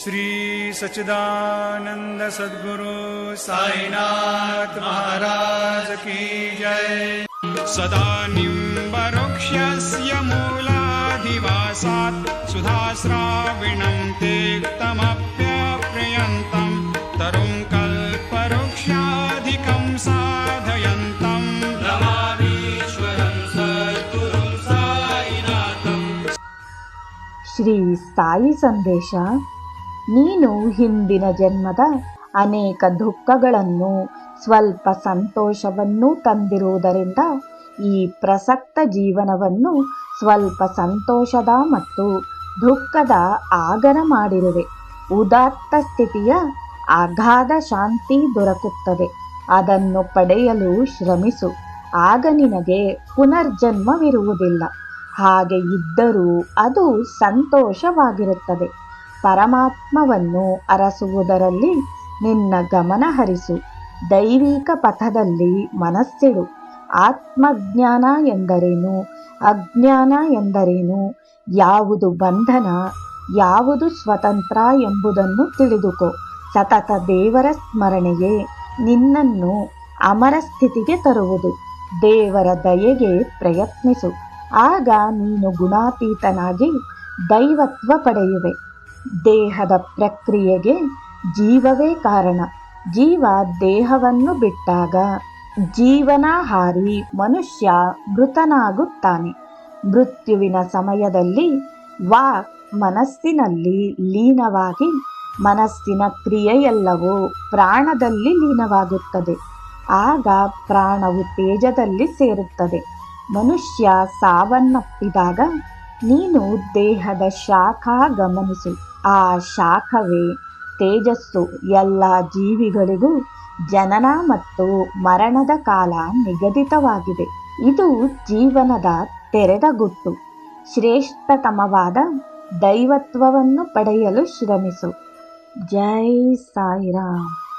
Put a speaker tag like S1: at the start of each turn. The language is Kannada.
S1: श्री सचिदानंद सदगुरु साईनाथ महाराज की जय। सदा निम्बरुक्ष्यस्य मूलाधिवासात् सुधास्राविणं तेक्तमप्यप्रियन्तं तरुं
S2: श्री साई संदेशा ನೀನು ಹಿಂದಿನ ಜನ್ಮದ ಅನೇಕ ದುಃಖಗಳನ್ನು, ಸ್ವಲ್ಪ ಸಂತೋಷವನ್ನೂ ತಂದಿರುವುದರಿಂದ ಈ ಪ್ರಸಕ್ತ ಜೀವನವನ್ನು ಸ್ವಲ್ಪ ಸಂತೋಷದ ಮತ್ತು ದುಃಖದ ಆಗರ ಮಾಡಿರುವೆ. ಉದಾತ್ತ ಸ್ಥಿತಿಯ ಅಗಾಧ ಶಾಂತಿ ದೊರಕುತ್ತದೆ. ಅದನ್ನು ಪಡೆಯಲು ಶ್ರಮಿಸು. ಆಗ ನಿನಗೆ ಪುನರ್ಜನ್ಮವಿರುವುದಿಲ್ಲ. ಹಾಗೆ ಇದ್ದರೂ ಅದು ಸಂತೋಷವಾಗಿರುತ್ತದೆ. ಪರಮಾತ್ಮವನ್ನು ಅರಸುವುದರಲ್ಲಿ ನಿನ್ನ ಗಮನ ಹರಿಸು. ದೈವಿಕ ಪಥದಲ್ಲಿ ಮನಸ್ಸಿಡು. ಆತ್ಮಜ್ಞಾನ ಎಂದರೇನು? ಅಜ್ಞಾನ ಎಂದರೇನು? ಯಾವುದು ಬಂಧನ? ಯಾವುದು ಸ್ವತಂತ್ರ ಎಂಬುದನ್ನು ತಿಳಿದುಕೋ. ಸತತ ದೇವರ ಸ್ಮರಣೆಯೇ ನಿನ್ನನ್ನು ಅಮರ ಸ್ಥಿತಿಗೆ ತರುವುದು. ದೇವರ ದಯೆಗೆ ಪ್ರಯತ್ನಿಸು. ಆಗ ನೀನು ಗುಣಾತೀತನಾಗಿ ದೈವತ್ವ ಪಡೆಯುವೆ. ದೇಹದ ಪ್ರಕ್ರಿಯೆಗೆ ಜೀವವೇ ಕಾರಣ. ಜೀವ ದೇಹವನ್ನು ಬಿಟ್ಟಾಗ ಜೀವನಾಹಾರಿ ಮನುಷ್ಯ ಮೃತನಾಗುತ್ತಾನೆ. ಮೃತ್ಯುವಿನ ಸಮಯದಲ್ಲಿ ವಾ ಮನಸ್ಸಿನಲ್ಲಿ ಲೀನವಾಗಿ ಮನಸ್ಸಿನ ಕ್ರಿಯೆಯೆಲ್ಲವೂ ಪ್ರಾಣದಲ್ಲಿ ಲೀನವಾಗುತ್ತದೆ. ಆಗ ಪ್ರಾಣವು ತೇಜದಲ್ಲಿ ಸೇರುತ್ತದೆ. ಮನುಷ್ಯ ಸಾವನ್ನಪ್ಪಿದಾಗ ನೀನು ದೇಹದ ಶಾಖ ಗಮನಿಸು. ಆ ಶಾಖವೇ ತೇಜಸ್ಸು. ಎಲ್ಲ ಜೀವಿಗಳಿಗೂ ಜನನ ಮತ್ತು ಮರಣದ ಕಾಲ ನಿಗದಿತವಾಗಿದೆ. ಇದು ಜೀವನದ ತೆರೆದ ಗುಟ್ಟು. ಶ್ರೇಷ್ಠತಮವಾದ ದೈವತ್ವವನ್ನು ಪಡೆಯಲು ಶ್ರಮಿಸು. ಜೈ ಸಾಯಿರಾಮ್.